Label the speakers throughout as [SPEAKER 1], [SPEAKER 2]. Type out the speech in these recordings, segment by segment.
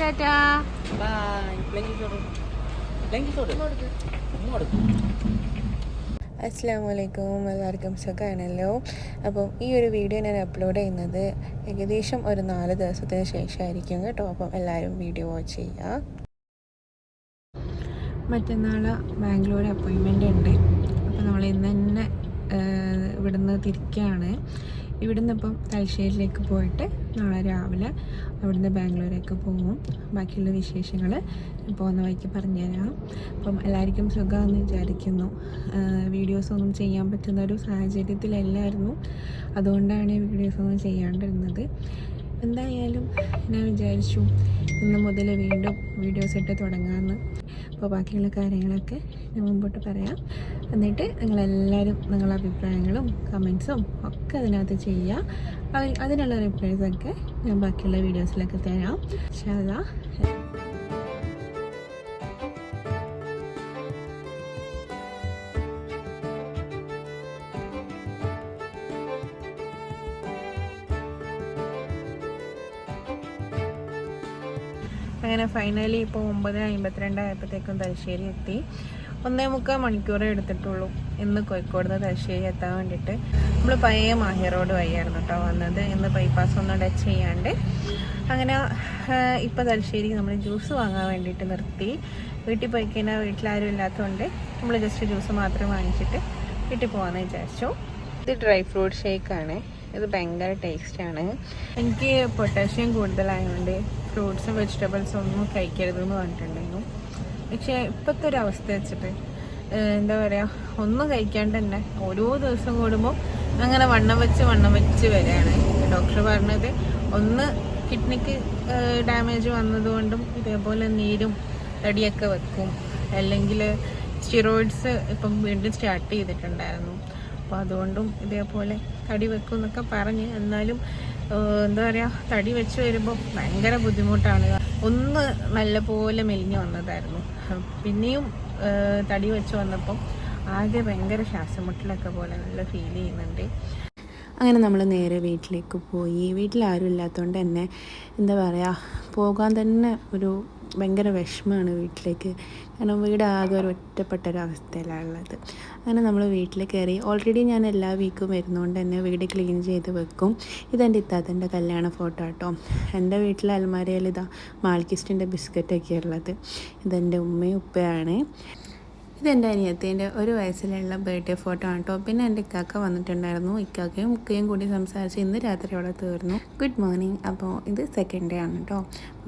[SPEAKER 1] Tata.
[SPEAKER 2] By
[SPEAKER 3] അസ്സാം വലൈക്കും എല്ലാവർക്കും സുഖമാണല്ലോ അപ്പം ഈ ഒരു വീഡിയോ ഞാൻ അപ്ലോഡ് ചെയ്യുന്നത് ഏകദേശം ഒരു നാല് ദിവസത്തിന് ശേഷമായിരിക്കും കേട്ടോ. അപ്പം എല്ലാവരും വീഡിയോ വാച്ച് ചെയ്യുക. മറ്റന്നാൾ ബാംഗ്ലൂർ അപ്പോയിൻമെന്റ് ഉണ്ട്. അപ്പോൾ നമ്മൾ ഇന്ന് തന്നെ ഇവിടുന്ന് തിരിക്കുകയാണ് ഇവിടുന്ന് ഇപ്പം തലശ്ശേരിയിലേക്ക് പോയിട്ട് നാളെ രാവിലെ അവിടുന്ന് ബാംഗ്ലൂരേക്ക് പോകും ബാക്കിയുള്ള വിശേഷങ്ങൾ പോകുന്ന വഴിക്ക് പറഞ്ഞുതരാം. അപ്പം എല്ലാവർക്കും സുഖമാണെന്ന് വിചാരിക്കുന്നു. വീഡിയോസ് ഒന്നും ചെയ്യാൻ പറ്റുന്ന ഒരു സാഹചര്യത്തിലല്ലായിരുന്നു. അതുകൊണ്ടാണ് വീഡിയോസ് ഒന്നും ചെയ്യാണ്ടിരുന്നത്. എന്തായാലും ഞാൻ വിചാരിച്ചു ഇന്ന് മുതൽ വീണ്ടും വീഡിയോസ് ഇട്ട് തുടങ്ങാമെന്ന് അപ്പോൾ ബാക്കിയുള്ള കാര്യങ്ങളൊക്കെ ഞാൻ മുമ്പോട്ട് പറയാം. എന്നിട്ട് നിങ്ങളെല്ലാവരും നിങ്ങളുടെ അഭിപ്രായങ്ങളും കമൻസും ഒക്കെ അതിനകത്ത് ചെയ്യുക. അത് അതിനുള്ള റിപ്ലൈസൊക്കെ ഞാൻ ബാക്കിയുള്ള വീഡിയോസിലൊക്കെ തരാം. ഷാല അങ്ങനെ ഫൈനലി ഇപ്പോൾ ഒമ്പത് അമ്പത്തിരണ്ട് ആയപ്പോഴത്തേക്കും തലശ്ശേരി എത്തി. ഒന്നേ മുക്കാൽ മണിക്കൂറേ എടുത്തിട്ടുള്ളൂ. ഇന്ന് കോഴിക്കോട് നിന്ന് തലശ്ശേരി എത്താൻ വേണ്ടിയിട്ട്. നമ്മൾ പഴയ മാഹി റോഡ് വഴിയായിരുന്നു കേട്ടോ വന്നത്. ഇന്ന് ബൈപ്പാസ് ഒന്നും ടച്ച് ചെയ്യാണ്ട്. അങ്ങനെ ഇപ്പോൾ തലശ്ശേരി നമ്മൾ ജ്യൂസ് വാങ്ങാൻ വേണ്ടിയിട്ട് നിർത്തി. വീട്ടിൽ പോയി കഴിഞ്ഞാൽ വീട്ടിലാരും ഇല്ലാത്തതുകൊണ്ട് നമ്മൾ ജസ്റ്റ് ജ്യൂസ് മാത്രം വാങ്ങിച്ചിട്ട് വീട്ടിൽ പോകാമെന്ന് വിചാരിച്ചു. ഇത് ഡ്രൈ ഫ്രൂട്ട് ഷേക്കാണ് ഇത് ഭയങ്കര ടേസ്റ്റാണ് എനിക്ക് പൊട്ടാഷ്യം കൂടുതലായതുകൊണ്ട് ഫ്രൂട്ട്സും വെജിറ്റബിൾസും ഒന്നും കഴിക്കരുതെന്ന് പറഞ്ഞിട്ടുണ്ടായിരുന്നു. പക്ഷേ ഇപ്പോഴത്തെ ഒരു അവസ്ഥ വെച്ചിട്ട് എന്താ പറയുക ഒന്നും കഴിക്കാണ്ട് തന്നെ ഓരോ ദിവസം കൂടുമ്പോൾ അങ്ങനെ വണ്ണം വെച്ച് വണ്ണം വെച്ച് വരികയാണ് ഡോക്ടർ പറഞ്ഞത് ഒന്ന് കിഡ്നിക്ക് ഡാമേജ് വന്നതുകൊണ്ടും ഇതേപോലെ നീരും തടിയൊക്കെ വെക്കും. അല്ലെങ്കിൽ സ്റ്റിറോയിഡ്സ് ഇപ്പം വീണ്ടും സ്റ്റാർട്ട് ചെയ്തിട്ടുണ്ടായിരുന്നു. അപ്പോൾ അതുകൊണ്ടും ഇതേപോലെ തടി വെക്കും എന്നൊക്കെ പറഞ്ഞ് എന്നാലും എന്താ പറയുക തടി വെച്ച് വരുമ്പോൾ ഭയങ്കര ബുദ്ധിമുട്ടാണ്. ഒന്ന് നല്ലപോലെ മെലിഞ്ഞു വന്നതായിരുന്നു. പിന്നെയും തടി വെച്ച് വന്നപ്പം ആകെ ഭയങ്കര ശ്വാസമുട്ടലൊക്കെ പോലെ നല്ല ഫീൽ ചെയ്യുന്നുണ്ട്. അങ്ങനെ നമ്മൾ നേരെ വീട്ടിലേക്ക് പോയി. വീട്ടിൽ ആരും ഇല്ലാത്തതുകൊണ്ട് തന്നെ എന്താ പറയുക പോകാൻ തന്നെ ഒരു ഭയങ്കര വിഷമമാണ് വീട്ടിലേക്ക്. കാരണം വീട് ആകെ ഒരു ഒറ്റപ്പെട്ട ഒരു അവസ്ഥയിലാണ് ഉള്ളത് അങ്ങനെ നമ്മൾ വീട്ടിൽ കയറി ഓൾറെഡി ഞാൻ എല്ലാ വീക്കും വരുന്നതുകൊണ്ട് തന്നെ വീട് ക്ലീൻ ചെയ്ത് വെക്കും. ഇതെന്റെ ഇത്താത്തന്റെ കല്യാണ ഫോട്ടോ കേട്ടോ എന്റെ വീട്ടിലെ അൽമാരയിൽ ഇതാ മാൾക്കിസ്റ്റിന്റെ ബിസ്ക്കറ്റൊക്കെ ഉള്ളത്. ഇതെന്റെ ഉമ്മയും ഉപ്പയാണ് ഇതെന്റെ അനിയത്തിന്റെ ഒരു വയസ്സിലുള്ള ബർത്ത്ഡേ ഫോട്ടോ ആണ് കേട്ടോ. പിന്നെ എന്റെ ഇക്കാക്ക വന്നിട്ടുണ്ടായിരുന്നു. ഇക്കാക്കയും ഉക്കയും കൂടി സംസാരിച്ച് ഇന്ന് രാത്രി അവിടെ തീർന്നു. ഗുഡ് മോർണിംഗ് അപ്പോൾ ഇത് സെക്കൻഡ് ഡേ ആണ് കേട്ടോ.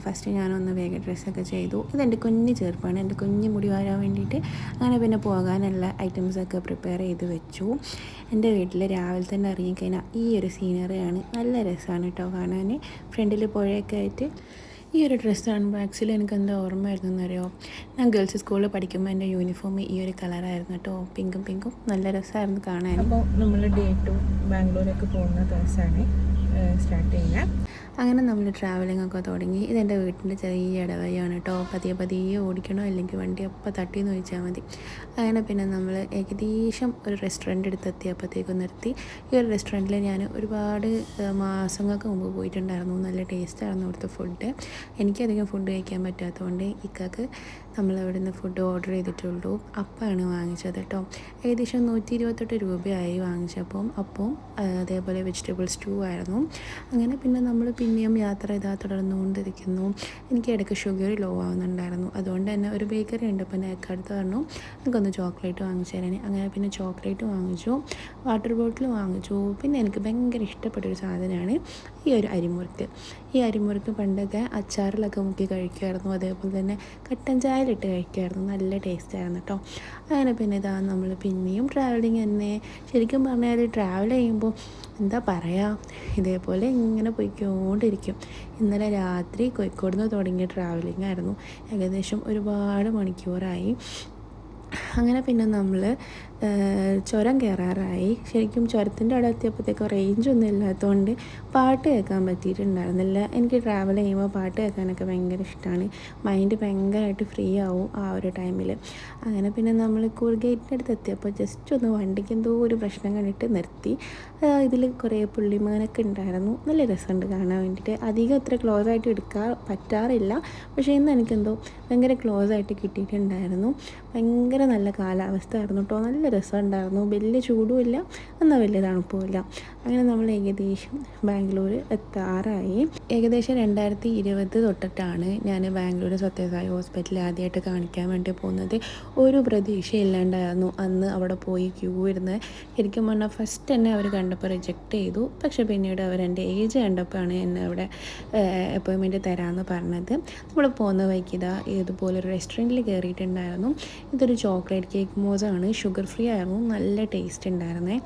[SPEAKER 3] ഫസ്റ്റ് ഞാനൊന്ന് വേഗം ഡ്രസ്സൊക്കെ ചെയ്തു. ഇതെന്റെ കുഞ്ഞ് ചെറുപ്പമാണ് എന്റെ കുഞ്ഞ് മുടി വരാൻ വേണ്ടിയിട്ട് അങ്ങനെ പിന്നെ പോകാനുള്ള ഐറ്റംസൊക്കെ പ്രിപ്പയർ ചെയ്ത് വെച്ചു. എന്റെ വീട്ടിൽ രാവിലെ തന്നെ ഇറങ്ങിക്കഴിഞ്ഞാൽ ഈ ഒരു സീനറിയാണ് നല്ല രസമാണ് കേട്ടോ കാണാൻ. ഫ്രണ്ടിൽ പുഴയൊക്കെ ആയിട്ട് ഈ ഒരു ഡ്രസ്സ് അൺബാക്സിൽ എനിക്ക് എന്താ ഓർമ്മയായിരുന്നു എന്നറിയോ ഞാൻ ഗേൾസ് സ്കൂളിൽ പഠിക്കുമ്പോൾ എന്റെ യൂണിഫോം ഈ ഒരു കളറായിരുന്നു കേട്ടോ പിങ്കും പിങ്കും. നല്ല രസമായിരുന്നു കാണാൻ. അപ്പോൾ നമ്മൾ ഡേ ടു ബാംഗ്ലൂരൊക്കെ പോകുന്ന ദിവസമാണ് സ്റ്റാർട്ട് ചെയ്യുന്നത്. അങ്ങനെ നമ്മൾ ട്രാവലിംഗ് ഒക്കെ തുടങ്ങി. ഇതെന്റെ വീട്ടിന്റെ ചെറിയ ഇടവഴിയാണ് കേട്ടോ പതിയെ പതിയെ ഓടിക്കണോ അല്ലെങ്കിൽ വണ്ടി അപ്പം തട്ടിയെന്ന് ചോദിച്ചാൽ മതി. അങ്ങനെ പിന്നെ നമ്മൾ ഏകദേശം ഒരു റെസ്റ്റോറന്റ് എടുത്തെത്തിയപ്പോഴത്തേക്കും നിർത്തി. ഈ ഒരു റെസ്റ്റോറന്റിൽ ഞാൻ ഒരുപാട് മാസങ്ങൾക്ക് മുമ്പ് പോയിട്ടുണ്ടായിരുന്നു. നല്ല ടേസ്റ്റായിരുന്നു അവിടുത്തെ ഫുഡ് എനിക്കധികം ഫുഡ് കഴിക്കാൻ പറ്റാത്തതുകൊണ്ട് ഇക്കാക്ക് നമ്മൾ അവിടെ നിന്ന് ഫുഡ് ഓർഡർ ചെയ്തിട്ടുള്ളൂ. അപ്പമാണ് വാങ്ങിച്ചത് കേട്ടോ ഏകദേശം നൂറ്റി ഇരുപത്തെട്ട് രൂപയായി വാങ്ങിച്ചപ്പോൾ അപ്പവും അതേപോലെ വെജിറ്റബിൾ സ്റ്റൂ ആയിരുന്നു. അങ്ങനെ പിന്നെ നമ്മൾ പിന്നെയും യാത്ര ഇതാ തുടർന്നുകൊണ്ടിരിക്കുന്നു. എനിക്ക് ഇടയ്ക്ക് ഷുഗർ ലോ ആവുന്നുണ്ടായിരുന്നു. അതുകൊണ്ട് തന്നെ ഒരു ബേക്കറി ഉണ്ട് അപ്പം എനിക്ക് അടുത്ത് പറഞ്ഞു. എനിക്കൊന്ന് ചോക്ലേറ്റ് വാങ്ങിച്ചു തരാൻ അങ്ങനെ പിന്നെ ചോക്ലേറ്റ് വാങ്ങിച്ചു. വാട്ടർ ബോട്ടിൽ വാങ്ങിച്ചു. പിന്നെ എനിക്ക് ഭയങ്കര ഇഷ്ടപ്പെട്ടൊരു സാധനമാണ് ഈ ഒരു അരിമുറുക്ക്. ഈ അരിമുറുക്ക് പണ്ടൊക്കെ അച്ചാറിലൊക്കെ മുക്കി കഴിക്കുമായിരുന്നു. അതേപോലെ തന്നെ കട്ടൻ ചായയിലിട്ട് കഴിക്കുമായിരുന്നു നല്ല ടേസ്റ്റ് ആയിരുന്നു കേട്ടോ അങ്ങനെ പിന്നെ ഇതാ നമ്മൾ പിന്നെയും ട്രാവലിങ് തന്നെ. ശരിക്കും പറഞ്ഞാൽ ട്രാവൽ ചെയ്യുമ്പോൾ എന്താ പറയുക ഇതേപോലെ ഇങ്ങനെ പോയിക്കൊണ്ടിരിക്കും. ഇന്നലെ രാത്രി കോഴിക്കോട് നിന്ന് തുടങ്ങിയ ട്രാവലിംഗ് ആയിരുന്നു. ഏകദേശം ഒരുപാട് മണിക്കൂറായി. അങ്ങനെ പിന്നെ നമ്മൾ ചുരം കയറാറായി ശരിക്കും ചുരത്തിന്റെ അവിടെ എത്തിയപ്പോഴത്തേക്കും റേഞ്ചൊന്നും ഇല്ലാത്തതുകൊണ്ട് പാട്ട് കേൾക്കാൻ പറ്റിയിട്ടുണ്ടായിരുന്നില്ല. എനിക്ക് ട്രാവൽ ചെയ്യുമ്പോൾ പാട്ട് കേൾക്കാനൊക്കെ ഭയങ്കര ഇഷ്ടമാണ് മൈൻഡ് ഭയങ്കരമായിട്ട് ഫ്രീ ആവും ആ ഒരു ടൈമിൽ അങ്ങനെ പിന്നെ നമ്മൾ കൂൾ ഗേറ്റിന്റെ അടുത്ത് എത്തിയപ്പോൾ ജസ്റ്റ് ഒന്ന് വണ്ടിക്ക് എന്തോ ഒരു പ്രശ്നം കണ്ടിട്ട് നിർത്തി. ഇതിൽ കുറേ പുള്ളിമാനൊക്കെ ഉണ്ടായിരുന്നു. നല്ല രസമുണ്ട് കാണാൻ വേണ്ടിയിട്ട് അധികം അത്ര ക്ലോസ് ആയിട്ട് എടുക്കാൻ പറ്റാറില്ല. പക്ഷേ ഇന്ന് എനിക്കെന്തോ ഭയങ്കര ക്ലോസ് ആയിട്ട് കിട്ടിയിട്ടുണ്ടായിരുന്നു. ഭയങ്കര നല്ല കാലാവസ്ഥ ആയിരുന്നു കേട്ടോ. നല്ല രസമുണ്ടായിരുന്നു. വലിയ ചൂടുമില്ല എന്നാൽ വലിയ തണുപ്പുമില്ല. അങ്ങനെ നമ്മൾ ഏകദേശം ബാംഗ്ലൂർ എത്താറായി. ഏകദേശം രണ്ടായിരത്തി ഇരുപത് തൊട്ടിട്ടാണ് ഞാൻ ബാംഗ്ലൂർ സത്യസായി ഹോസ്പിറ്റലിൽ ആദ്യമായിട്ട് കാണിക്കാൻ വേണ്ടി പോകുന്നത്. ഒരു പ്രതീക്ഷയില്ലാണ്ടായിരുന്നു അന്ന് അവിടെ പോയി ക്യൂ ഇരുന്ന്. ശരിക്കും പറഞ്ഞാൽ ഫസ്റ്റ് തന്നെ അവർ കണ്ടപ്പോൾ റിജക്റ്റ് ചെയ്തു. പക്ഷേ പിന്നീട് അവർ എന്റെ ഏജ് കണ്ടപ്പോഴാണ് എന്നെ അവിടെ അപ്പോയിൻമെന്റ് തരാമെന്ന് പറഞ്ഞത്. നമ്മൾ പോകുന്ന വഴിക്ക് ഇതാ ഇതുപോലെ ഒരു റെസ്റ്റോറന്റിൽ കയറിയിട്ടുണ്ടായിരുന്നു. ഇതൊരു ചോക്ലേറ്റ് കേക്ക് മോസാണ്. ഷുഗർ ഫ്രീ ആയിരുന്നു. നല്ല ടേസ്റ്റ് ഉണ്ടായിരുന്നേ.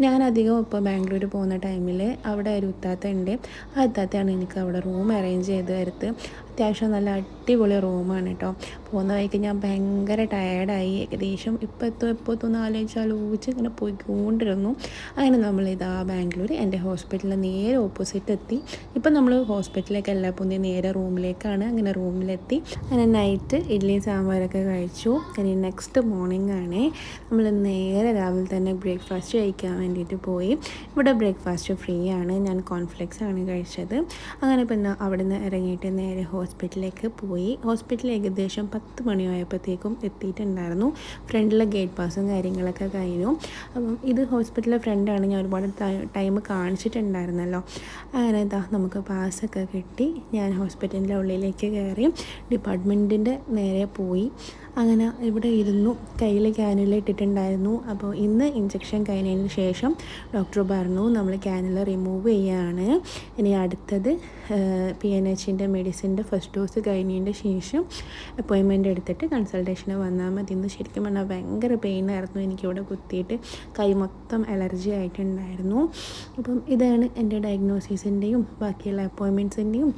[SPEAKER 3] ഞാൻ അധികം ഇപ്പോൾ ബാംഗ്ലൂർ പോകുന്ന ടൈമിൽ അവിടെ ഒരു ഉത്താത്ത ഉണ്ട്. ആ ഉത്താത്തയാണ് എനിക്ക് അവിടെ റൂം അറേഞ്ച് ചെയ്ത് തരുത്ത്. അത്യാവശ്യം നല്ല അടിപൊളി റൂമാണ് കേട്ടോ. പോകുന്ന വഴിക്ക് ഞാൻ ഭയങ്കര ടയേർഡായി ഏകദേശം ഇപ്പോൾ എത്തും എപ്പോൾ എത്തുമെന്ന് ആലോചിച്ച് ആലോചിച്ച് ഇങ്ങനെ പോയിക്കൊണ്ടിരുന്നു. അങ്ങനെ നമ്മൾ ഇതാ ബാംഗ്ലൂർ എന്റെ ഹോസ്പിറ്റലിൽ നേരെ ഓപ്പോസിറ്റ് എത്തി. ഇപ്പം നമ്മൾ ഹോസ്പിറ്റലിലേക്കല്ല പോകുന്നത് നേരെ റൂമിലേക്കാണ് അങ്ങനെ റൂമിലെത്തി. അങ്ങനെ നൈറ്റ് ഇഡ്ഡലിയും സാമ്പാറൊക്കെ കഴിച്ചു. ഇനി നെക്സ്റ്റ് മോർണിംഗ് ആണ്. നമ്മൾ നേരെ രാവിലെ തന്നെ ബ്രേക്ക്ഫാസ്റ്റ് കഴിക്കാൻ വേണ്ടിയിട്ട് പോയി. ഇവിടെ ബ്രേക്ക്ഫാസ്റ്റ് ഫ്രീ ആണ്. ഞാൻ കോൺഫ്ലെക്സ് ആണ് കഴിച്ചത്. അങ്ങനെ പിന്നെ അവിടെ നിന്ന് ഇറങ്ങിയിട്ട് നേരെ ഹോസ്പിറ്റലിലേക്ക് പോയി. ഹോസ്പിറ്റലിൽ ഏകദേശം പത്ത് മണിയായപ്പോഴത്തേക്കും എത്തിയിട്ടുണ്ടായിരുന്നു. ഫ്രണ്ടിലെ ഗേറ്റ് പാസും കാര്യങ്ങളൊക്കെ കഴിഞ്ഞു. അപ്പം ഇത് ഹോസ്പിറ്റലിലെ ഫ്രണ്ടാണ്. ഞാൻ ഒരുപാട് ടൈം കാണിച്ചിട്ടുണ്ടായിരുന്നല്ലോ. അങ്ങനെ ഇതാ നമുക്ക് പാസ്സൊക്കെ കിട്ടി. ഞാൻ ഹോസ്പിറ്റലിന്റെ ഉള്ളിലേക്ക് കയറി ഡിപ്പാർട്ട്മെന്റിന്റെ നേരെ പോയി. അങ്ങനെ ഇവിടെ ഇരുന്നു കയ്യിൽ ക്യാനുല ഇട്ടിട്ടുണ്ടായിരുന്നു. അപ്പോൾ ഇന്ന് ഇഞ്ചക്ഷൻ കഴിഞ്ഞതിന് ശേഷം ഡോക്ടർ പറഞ്ഞു നമ്മൾ ക്യാനുല റിമൂവ് ചെയ്യുകയാണ് ഇനി അടുത്തത് പി എൻ എച്ചിന്റെ മെഡിസിന്റെ ഫസ്റ്റ് ഡോസ് കഴിഞ്ഞതിന്റെ ശേഷം അപ്പോയിൻമെന്റ് എടുത്തിട്ട് കൺസൾട്ടേഷന് വന്നാൽ മതി. ഇന്ന് ശരിക്കും പറഞ്ഞാൽ ഭയങ്കര പെയിനായിരുന്നു എനിക്കിവിടെ കുത്തിയിട്ട് കൈ മൊത്തം അലർജി ആയിട്ടുണ്ടായിരുന്നു. അപ്പം ഇതാണ് എന്റെ ഡയഗ്നോസിസിന്റെയും ബാക്കിയുള്ള അപ്പോയിൻമെന്റ്സിന്റെയും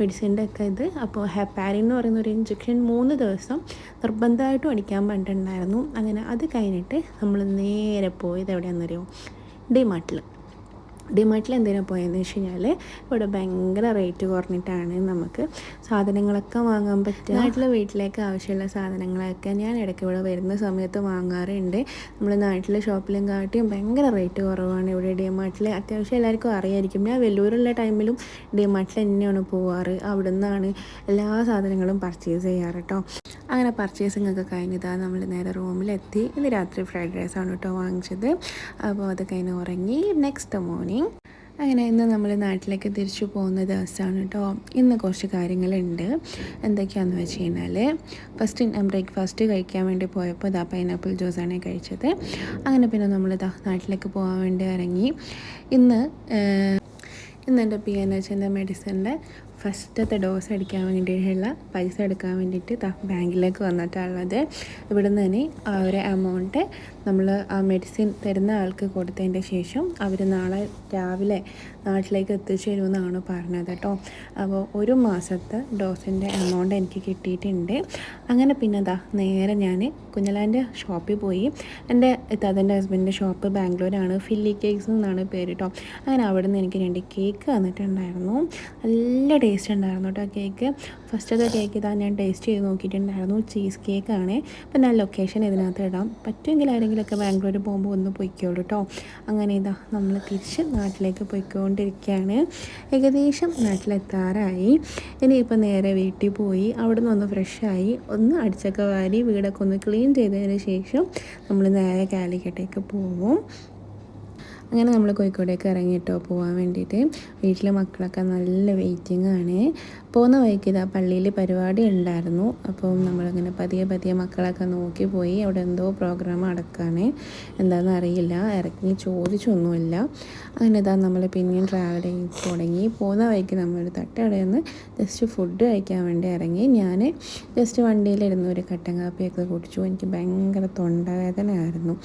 [SPEAKER 3] മെഡിസിന്റെ ഒക്കെ ഇത്. അപ്പോൾ ഹെപ്പാരിൻ എന്ന് പറയുന്ന ഒരു ഇഞ്ചക്ഷൻ മൂന്ന് ദിവസം നിർബന്ധമായിട്ടും അടിക്കാൻ പറഞ്ഞിട്ടുണ്ടായിരുന്നു അങ്ങനെ അത് കഴിഞ്ഞിട്ട് നമ്മൾ നേരെ പോയത് എവിടെയാണെന്നറിയോ? ഡിമാർട്ടിൽ ഡിമാർട്ടിൽ എന്തിനാണ് പോയതെന്ന് വെച്ച് കഴിഞ്ഞാൽ ഇവിടെ ഭയങ്കര റേറ്റ് കുറഞ്ഞിട്ടാണ് നമുക്ക് സാധനങ്ങളൊക്കെ വാങ്ങാൻ പറ്റുക. നാട്ടിലെ വീട്ടിലേക്ക് ആവശ്യമുള്ള സാധനങ്ങളൊക്കെ ഞാൻ ഇടയ്ക്ക് ഇവിടെ വരുന്ന സമയത്ത് വാങ്ങാറുണ്ട്. നമ്മൾ നാട്ടിലെ ഷോപ്പിലും കാട്ടിയും ഭയങ്കര റേറ്റ് കുറവാണ് ഇവിടെ ഡിമാർട്ടിൽ അത്യാവശ്യം എല്ലാവർക്കും അറിയായിരിക്കും. ഞാൻ വെല്ലൂരുള്ള ടൈമിലും ഡിമാർട്ടിൽ തന്നെയാണ് പോവാറ്. അവിടെ നിന്നാണ് എല്ലാ സാധനങ്ങളും പർച്ചേസ് ചെയ്യാറ് കേട്ടോ അങ്ങനെ പർച്ചേസിംഗ് ഒക്കെ കഴിഞ്ഞതാണ് നമ്മൾ നേരെ റൂമിലെത്തി. ഇന്ന് രാത്രി ഫ്രൈഡ് റൈസ് ആണ് കേട്ടോ വാങ്ങിച്ചത്. അപ്പോൾ അത് കഴിഞ്ഞ് ഉറങ്ങി. നെക്സ്റ്റ് മോർണിംഗ് അങ്ങനെ ഇന്ന് നമ്മൾ നാട്ടിലേക്ക് തിരിച്ചു പോകുന്ന ദിവസമാണ് കേട്ടോ ഇന്ന് കുറച്ച് കാര്യങ്ങളുണ്ട്. എന്തൊക്കെയാണെന്ന് വെച്ച് കഴിഞ്ഞാൽ ഫസ്റ്റ് ബ്രേക്ക്ഫാസ്റ്റ് കഴിക്കാൻ വേണ്ടി പോയപ്പോൾ ഇതാ പൈനാപ്പിൾ ജ്യൂസാണ് കഴിച്ചത്. അങ്ങനെ പിന്നെ നമ്മൾ ഇതാ നാട്ടിലേക്ക് പോകാൻ വേണ്ടി ഇറങ്ങി. ഇന്ന് ഇന്ന് എന്റെ പി എൻ എച്ചിന്റെ മെഡിസിന്റെ ഫസ്റ്റത്തെ ഡോസ് അടിക്കാൻ വേണ്ടിയിട്ടുള്ള പൈസ എടുക്കാൻ വേണ്ടിയിട്ട് ബാങ്കിലേക്ക് വന്നിട്ടുള്ളത് ഇവിടെ നിന്ന് തന്നെ ആ ഒരു എമൗണ്ട് നമ്മൾ ആ മെഡിസിൻ തരുന്ന ആൾക്ക് കൊടുത്തതിന്റെ ശേഷം അവർ നാളെ രാവിലെ നാട്ടിലേക്ക് എത്തിച്ചു തരുമെന്നാണ് പറഞ്ഞത് കേട്ടോ. അപ്പോൾ ഒരു മാസത്തെ ഡോസിന്റെ എമൗണ്ട് എനിക്ക് കിട്ടിയിട്ടുണ്ട്. അങ്ങനെ പിന്നെ അതാ നേരെ ഞാൻ കുഞ്ഞലാന്റെ ഷോപ്പിൽ പോയി. എന്റെ തതിന്റെ ഹസ്ബൻഡിന്റെ ഷോപ്പ് ബാംഗ്ലൂരാണ്. ഫില്ലി കേക്ക്സ് എന്നാണ് പേര് കേട്ടോ. അങ്ങനെ അവിടെ നിന്ന് എനിക്ക് രണ്ട് കേക്ക് തന്നിട്ടുണ്ടായിരുന്നു. നല്ല ടേസ്റ്റ് ഉണ്ടായിരുന്നു കേട്ടോ കേക്ക് ഫസ്റ്റത്തെ കേക്ക് ഇതാ ഞാൻ ടേസ്റ്റ് ചെയ്ത് നോക്കിയിട്ടുണ്ടായിരുന്നു. ചീസ് ആണ്. അപ്പം ഞാൻ ലൊക്കേഷൻ ഇതിനകത്ത് ഇടാം. പറ്റുമെങ്കിൽ ആരെങ്കിലുമൊക്കെ ബാംഗ്ലൂർ പോകുമ്പോൾ ഒന്ന് പൊയ്ക്കോളൂ കേട്ടോ അങ്ങനെ ഇതാ നമ്മൾ തിരിച്ച് നാട്ടിലേക്ക് പോയിക്കൊണ്ടിരിക്കുകയാണ് ഏകദേശം നാട്ടിലെത്താറായി. ഇനിയിപ്പോൾ നേരെ വീട്ടിൽ പോയി അവിടെ നിന്ന് ഒന്ന് ഫ്രഷായി ഒന്ന് അടിച്ചൊക്കെ വാരി വീടൊക്കെ ഒന്ന് ക്ലീൻ ചെയ്തതിന് ശേഷം നമ്മൾ നേരെ കാലിക്കട്ടേക്ക് പോവും. അങ്ങനെ നമ്മൾ കോഴിക്കോടേക്ക് ഇറങ്ങിയിട്ടോ പോകാൻ വേണ്ടിയിട്ട്. വീട്ടിലെ മക്കളൊക്കെ നല്ല വെയിറ്റിംഗ് ആണ്. പോകുന്ന വഴിക്ക് ഇതാ പള്ളിയിൽ പരിപാടി ഉണ്ടായിരുന്നു. അപ്പം നമ്മളിങ്ങനെ പതിയെ പതിയെ മക്കളൊക്കെ നോക്കി പോയി അവിടെ എന്തോ പ്രോഗ്രാം അടക്കാണ് എന്താണെന്ന് അറിയില്ല. ഇറങ്ങി ചോദിച്ചൊന്നുമില്ല. അങ്ങനെ ഇതാ നമ്മൾ പിന്നെയും ട്രാവൽ ചെയ്ത് തുടങ്ങി. പോകുന്ന വഴിക്ക് നമ്മളൊരു തട്ടടയിൽ നിന്ന് ജസ്റ്റ് ഫുഡ് കഴിക്കാൻ വേണ്ടി ഇറങ്ങി. ഞാൻ ജസ്റ്റ് വണ്ടിയിലിരുന്ന് ഒരു കട്ടൻ കാപ്പിയൊക്കെ കുടിച്ചു. എനിക്ക് ഭയങ്കര തൊണ്ടവേദന ആയിരുന്നു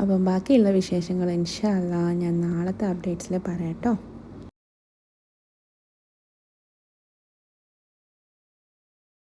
[SPEAKER 3] അപ്പം ബാക്കിയുള്ള വിശേഷങ്ങൾ ഇൻഷാല്ല ഞാൻ നാളത്തെ അപ്ഡേറ്റ്സിൽ പറയാം കേട്ടോ